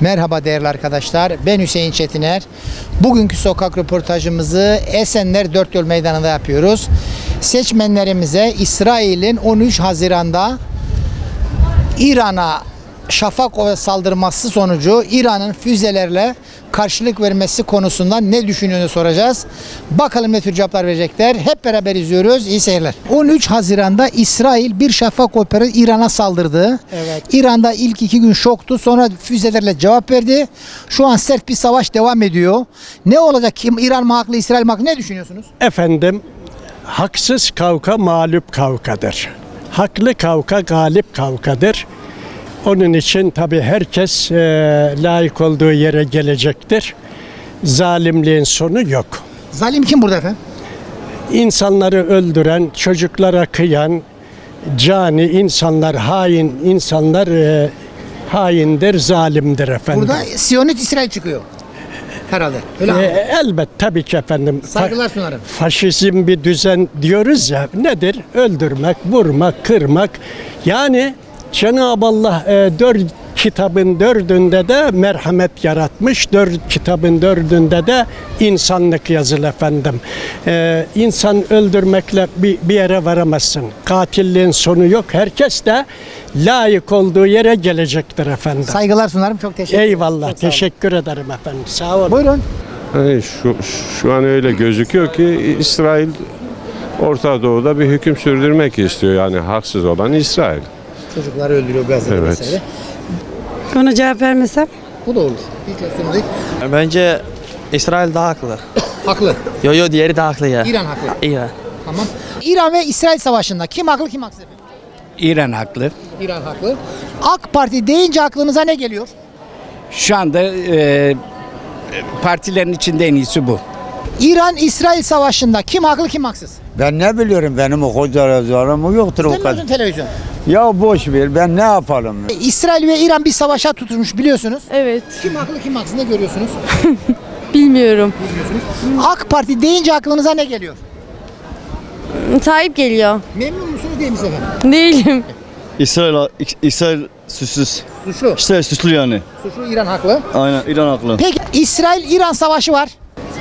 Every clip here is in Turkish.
Merhaba değerli arkadaşlar. Ben Hüseyin Çetiner. Bugünkü sokak röportajımızı Esenler Dört Yol Meydanı'nda yapıyoruz. Seçmenlerimize İsrail'in 13 Haziran'da İran'a şafak saldırması sonucu İran'ın füzelerle karşılık vermesi konusunda ne düşündüğünü soracağız. Bakalım ne tür cevaplar verecekler. Hep beraber izliyoruz. İyi seyirler. 13 Haziran'da İsrail bir şafak opera İran'a saldırdı. Evet. İran'da ilk iki gün şoktu. Sonra füzelerle cevap verdi. Şu an sert bir savaş devam ediyor. Ne olacak? Kim İran mı haklı, İsrail mi haklı? Ne düşünüyorsunuz? Efendim, haksız kavga mağlup kavgadır. Haklı kavga galip kavgadır. Onun için tabii herkes e, layık olduğu yere gelecektir. Zalimliğin sonu yok. Zalim kim burada efendim? İnsanları öldüren, çocuklara kıyan, cani insanlar, hain insanlar e, haindir, zalimdir efendim. Burada Siyonist İsrail çıkıyor. Herhalde. Öyle E, elbet tabii ki efendim. Saygılar sunarım. faşizm bir düzen diyoruz ya nedir? Öldürmek, vurmak, kırmak. Yani Cenab-ı Allah e, dört kitabın dördünde de merhamet yaratmış. Dört kitabın dördünde de insanlık yazılı efendim. E, insan öldürmekle bir, bir yere varamazsın. Katilliğin sonu yok. Herkes de layık olduğu yere gelecektir efendim. Saygılar sunarım. Çok teşekkür ederim. Eyvallah. Çok. Teşekkür ederim efendim. Sağ olun. Buyurun. Hani şu, şu an öyle gözüküyor ki İsrail Orta Doğu'da bir hüküm sürdürmek istiyor. Yani haksız olan İsrail. Çocukları öldürüyor Gazze'de Evet. vesaire. Ona cevap vermesem? Bu da olur. Hiç üstünde Bence İsrail daha haklı. Haklı. Yo yo diğeri daha haklı ya. İran haklı. İran. Tamam. İran ve İsrail savaşında kim haklı kim haksız efendim? İran haklı. İran haklı. AK Parti deyince aklınıza ne geliyor? Şu anda e, partilerin içinde en iyisi bu. İran-İsrail savaşında kim haklı kim haksız? Ben ne biliyorum benim o koca zararım yoktur o kadar. Demiyorsun televizyon. Ya boş ver ben ne yapalım? E, İsrail ve İran bir savaşa tutuşmuş biliyorsunuz. Evet. Kim haklı kim haksız ne görüyorsunuz? Bilmiyorum. AK Parti deyince aklınıza ne geliyor? Tayyip geliyor. Memnun musunuz değil misiniz efendim? Değilim. İsrail İsrail süssüz. Suçlu. İsrail süslü yani. Suçlu İran haklı. Aynen İran haklı. Peki İsrail-İran savaşı var.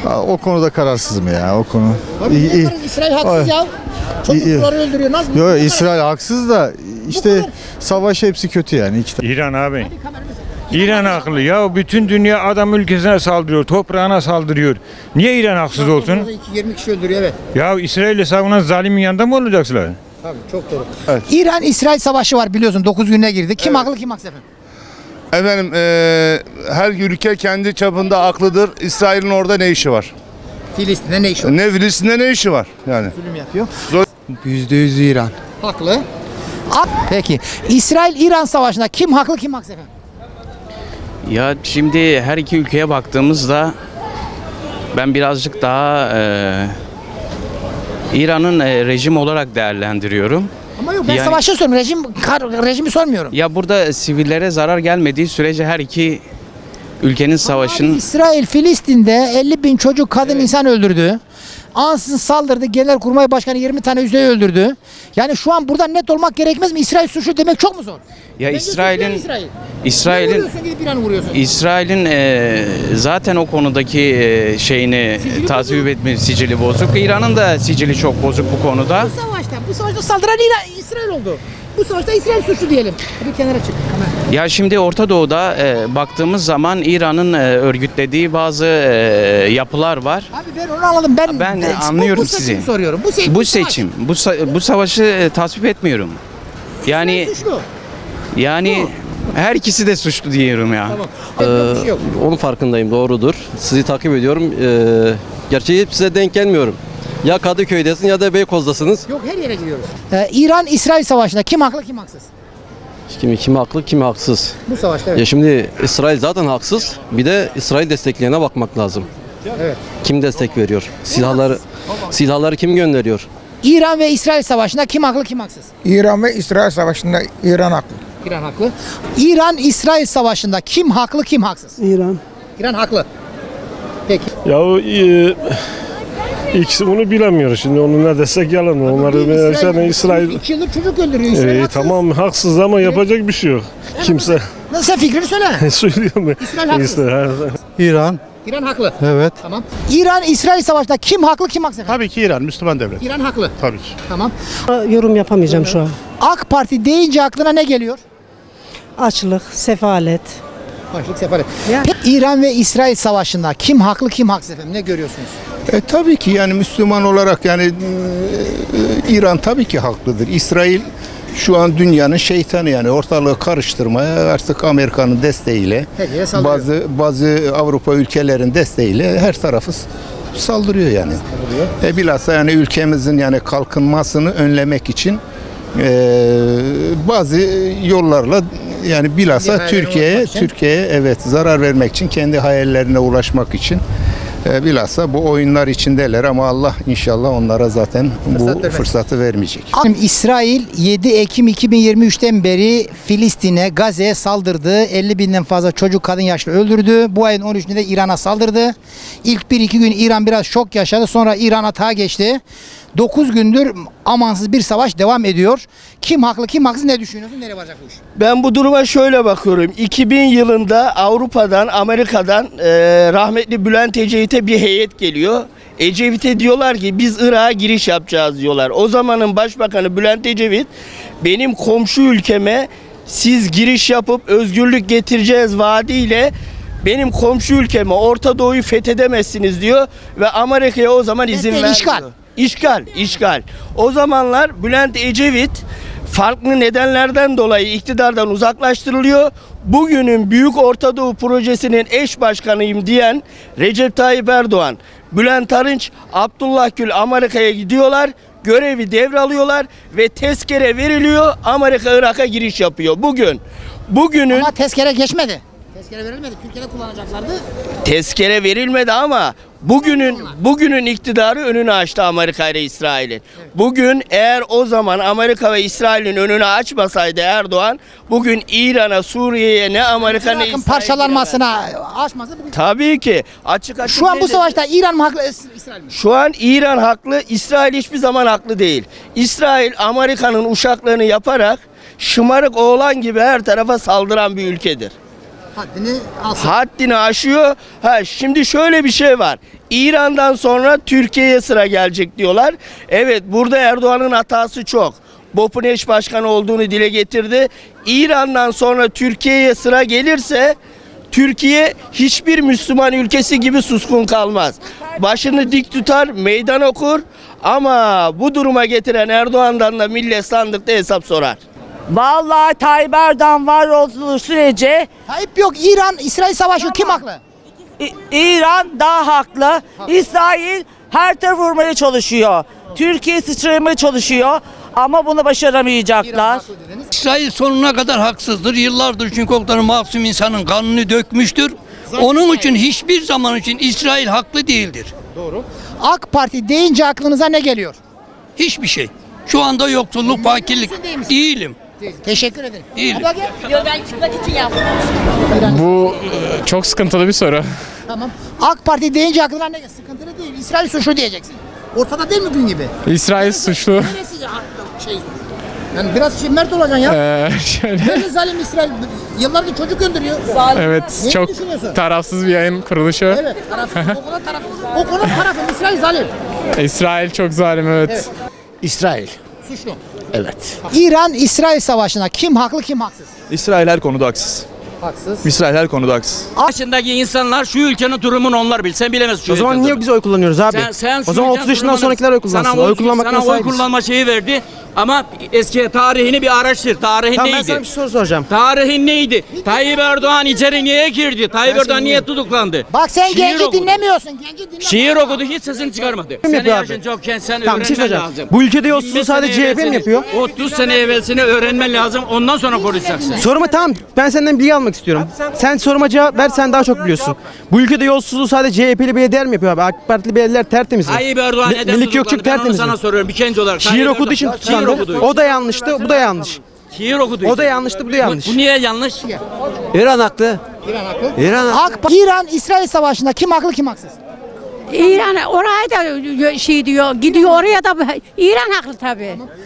O konuda kararsızım ya o konu. İyi. kadar İsrail haksız ya. Çocukları öldürüyor. Nasıl? Yo, İsrail haksız da işte savaş hepsi kötü yani. İki İran abi. İran haklı. Ya bütün dünya adam ülkesine saldırıyor, toprağına saldırıyor. Niye İran haksız olsun? 20 kişi öldürüyor evet. Ya İsrail'i savunan zalimin yanında mı olacaksınlar? Tabii çok doğru. İran-İsrail savaşı var biliyorsun 9 gününe girdi. Kim haklı kim haksız efendim? Efendim eee, her ülke kendi çapında aklıdır. İsrail'in orada ne işi var? Filistin'de ne iş var? Ne Filistin'de ne işi var yani? Zulüm yapıyor. %100 İran. Haklı. Peki İsrail-İran savaşında kim haklı kim haksız efendim? Ya şimdi her iki ülkeye baktığımızda ben birazcık daha e, İran'ın e, rejim olarak değerlendiriyorum. Ama yok ben Yani- savaşı sormuyorum. Rejim, kar- rejimi sormuyorum. Ya burada sivillere zarar gelmediği sürece her iki ülkenin Abi, savaşının İsrail Filistin'de 50 bin çocuk kadın insan öldürdü. Ansızın saldırdı. Genelkurmay Başkanı 20 tane yüzdeyi öldürdü. Yani şu an burada net olmak gerekmez mi? İsrail suçlu demek çok mu zor? ya İsrail'in İsrail'in? İsrail'in e, zaten o konudaki e, şeyini Sicili bozuk. etme sicili bozuk. İran'ın da sicili çok bozuk bu konuda. Bu savaşta, bu saldıran İsrail oldu. Bu savaşta İsrail suçlu diyelim. Bir kenara çık. Hemen. Ya şimdi Orta Doğu'da e, baktığımız zaman İran'ın e, örgütlediği bazı e, yapılar var. Abi ben onu anladım. Ben, Ben bu- anlıyorum bu, seçimi sizi. soruyorum. Bu, se- Bu savaş. seçim, bu sa- bu savaşı e, tasvip etmiyorum. Yani Suçlu. yani her ikisi de suçlu diyorum ya. Tamam. Bir şey. Onun farkındayım doğrudur. Sizi takip ediyorum. Ee, gerçi hep size denk gelmiyorum. Ya Kadıköy'desin ya da Beykoz'dasınız. Yok her yere gidiyoruz. Ee, İran-İsrail savaşında kim haklı kim haksız? Kimi kim haklı kim haksız. Bu savaşta evet. Ya şimdi İsrail zaten haksız. Bir de İsrail destekleyene bakmak lazım. Evet. Kim destek veriyor? Silahları silahları kim gönderiyor? İran ve İsrail savaşında kim haklı kim haksız? İran ve İsrail savaşında İran haklı. İran haklı. İran-İsrail savaşında kim haklı kim haksız? İran. İran haklı. Peki. Ya e, ikisi bunu bilemiyoruz şimdi onu ne desek yalan onları İsrail, İsrail İki yıldır çocuk öldürüyor İsrail haksız. tamam haksız ama yapacak bir şey yok. Kimse Sen fikrini söyle. Söylüyorum. İsrail haklı. İran. İran haklı. Evet. Tamam. İran İsrail savaşında kim haklı kim haksız? Tabii ki İran Müslüman devlet. İran haklı. Tabii ki. Tamam. Yorum yapamayacağım şu an. AK Parti deyince aklına ne geliyor? Açlık, sefalet. Açlık sefalet. Ya. Peki İran ve İsrail savaşında kim haklı kim haksız efendim? Ne görüyorsunuz? E, tabii ki yani Müslüman olarak yani e, İran tabii ki haklıdır. İsrail şu an dünyanın şeytanı yani ortalığı karıştırmaya artık Amerika'nın desteğiyle Her saldırıyor. bazı bazı Avrupa ülkelerin desteğiyle her tarafı saldırıyor yani. E, bilhassa yani ülkemizin yani kalkınmasını önlemek için e, bazı yollarla yani bilhassa Türkiye'ye. Türkiye'ye evet zarar vermek için kendi hayallerine ulaşmak için e, bilhassa bu oyunlar içindeler ama Allah inşallah onlara zaten bu vermez. fırsatı vermeyecek. İsrail 7 Ekim 2023'ten beri Filistin'e, Gazze'ye saldırdı. 50 binden fazla çocuk, kadın, yaşlı öldürdü. Bu ayın 13'ünde de İran'a saldırdı. İlk 1-2 gün İran biraz şok yaşadı. Sonra İran atağa geçti. 9 gündür amansız bir savaş devam ediyor. Kim haklı, kim haksız ne düşünüyorsun? Nereye varacak bu iş? Ben bu duruma şöyle bakıyorum. 2000 yılında Avrupa'dan, Amerika'dan e, rahmetli Bülent Ecevit'e bir heyet geliyor. Ecevit'e diyorlar ki biz Irak'a giriş yapacağız diyorlar. O zamanın başbakanı Bülent Ecevit benim komşu ülkeme siz giriş yapıp özgürlük getireceğiz vaadiyle benim komşu ülkeme Orta Doğu'yu fethedemezsiniz diyor ve Amerika'ya o zaman izin vermiyor. işgal. İşgal, işgal. O zamanlar Bülent Ecevit farklı nedenlerden dolayı iktidardan uzaklaştırılıyor. Bugünün Büyük Orta Doğu Projesi'nin eş başkanıyım diyen Recep Tayyip Erdoğan, Bülent Arınç, Abdullah Gül Amerika'ya gidiyorlar. Görevi devralıyorlar ve tezkere veriliyor. Amerika Irak'a giriş yapıyor. Bugün bugünün Ama tezkere geçmedi. Tezkere verilmedi. Türkiye'de kullanacaklardı. tezkere verilmedi ama bugünün bugünün iktidarı önünü açtı Amerika ile İsrail'in. Bugün eğer o zaman Amerika ve İsrail'in önünü açmasaydı Erdoğan bugün İran'a, Suriye'ye ne Amerika ne Irak'ın İsrail parçalanmasına açması bugün. Tabii ki. Açık açık Şu an bu belli. savaşta İran mı haklı, İsrail mi? Şu an İran haklı, İsrail hiçbir zaman haklı değil. İsrail Amerika'nın uşaklarını yaparak şımarık oğlan gibi her tarafa saldıran bir ülkedir. Haddini alsın. haddini aşıyor. Ha şimdi şöyle bir şey var. İran'dan sonra Türkiye'ye sıra gelecek diyorlar. Evet burada Erdoğan'ın hatası çok. BOP'un eş başkanı olduğunu dile getirdi. İran'dan sonra Türkiye'ye sıra gelirse Türkiye hiçbir Müslüman ülkesi gibi suskun kalmaz. Başını dik tutar, meydan okur ama bu duruma getiren Erdoğan'dan da millet sandıkta hesap sorar. Vallahi Tayyip Erdoğan var olduğu sürece Tayyip yok. İran, İsrail savaşı kim haklı? İ- İran daha haklı. İsrail her tarafı vurmaya çalışıyor. Türkiye sıçramaya çalışıyor ama bunu başaramayacaklar. İsrail sonuna kadar haksızdır. Yıllardır çünkü o kadar masum insanın kanını dökmüştür. Onun için hiçbir zaman için İsrail haklı değildir. AK Parti deyince aklınıza ne geliyor? Hiçbir şey. Şu anda yoksulluk, fakirlik misin, değil. Teşekkür ederim. Değilim. Abla gel. Ben çıkmak için yaptım. Bu çok sıkıntılı bir soru. Tamam. AK Parti deyince aklına ne geliyor? Sıkıntılı değil. İsrail suçlu diyeceksin. Ortada değil mi gün gibi? İsrail suçlu. Neresi şey? Yani biraz şey mert olacaksın ya. Ee, şöyle. Neresi zalim İsrail? Yıllardır çocuk öldürüyor. Evet Ne çok düşünüyorsun? tarafsız bir yayın kuruluşu. Evet, tarafsız. O kadar taraf. O kadar tarafın İsrail zalim. İsrail çok zalim evet. Evet. İsrail. Suçlu. Evet. İran İsrail savaşına kim haklı kim haksız? İsrail her konuda haksız. Haksız. İsrail her konuda haksız. Başındaki insanlar şu ülkenin durumunu onlar bil. Sen bilemezsin şu O zaman niye biz oy kullanıyoruz abi? Sen, sen o zaman 30 yaşından sonrakiler oy kullansın. Sana Oy kullanmaktan sana oy kullanma şeyi verdi. Ama eski tarihini bir araştır. Tarihin Tamam ben neydi? sana bir soru soracağım. Tarihin neydi? Tayyip Erdoğan içeri niye girdi? Tayyip Ben Erdoğan niye tutuklandı? Bak sen Şiir genci okudu. dinlemiyorsun. Genci dinlemiyorsun. Şiir okudu hiç sesini çıkarmadı. Senin yapıyor yaşın abi? çok genç sen Tamam şey öğrenmen soracağım. lazım. Bu ülkede 20 yolsuzluğu sadece CHP mi yapıyor? 30 sene evvelsini öğrenmen lazım. Ondan sonra konuşacaksın. Soruma tamam ben senden bilgi almak istiyorum. Sen soruma cevap ver sen daha çok biliyorsun. Bu ülkede yolsuzluğu sadece CHP'li belediyeler mi yapıyor abi? AK Partili belediyeler tertemiz mi? Tayyip Erdoğan neden Melik onu tertemiz mi? sana soruyorum bir genç olarak. Şiir Tayyip okuduğu için Erdoğan- Şiir tutuklandı. okuduğu O da yanlıştı, bu da yanlış. Şiir okuduğu O da yanlıştı, bu da yanlış. Bu niye yanlış? İran haklı. İran haklı. İran AK İran İsrail savaşında kim haklı kim haksız? İran oraya da şey diyor, gidiyor oraya da İran haklı tabii.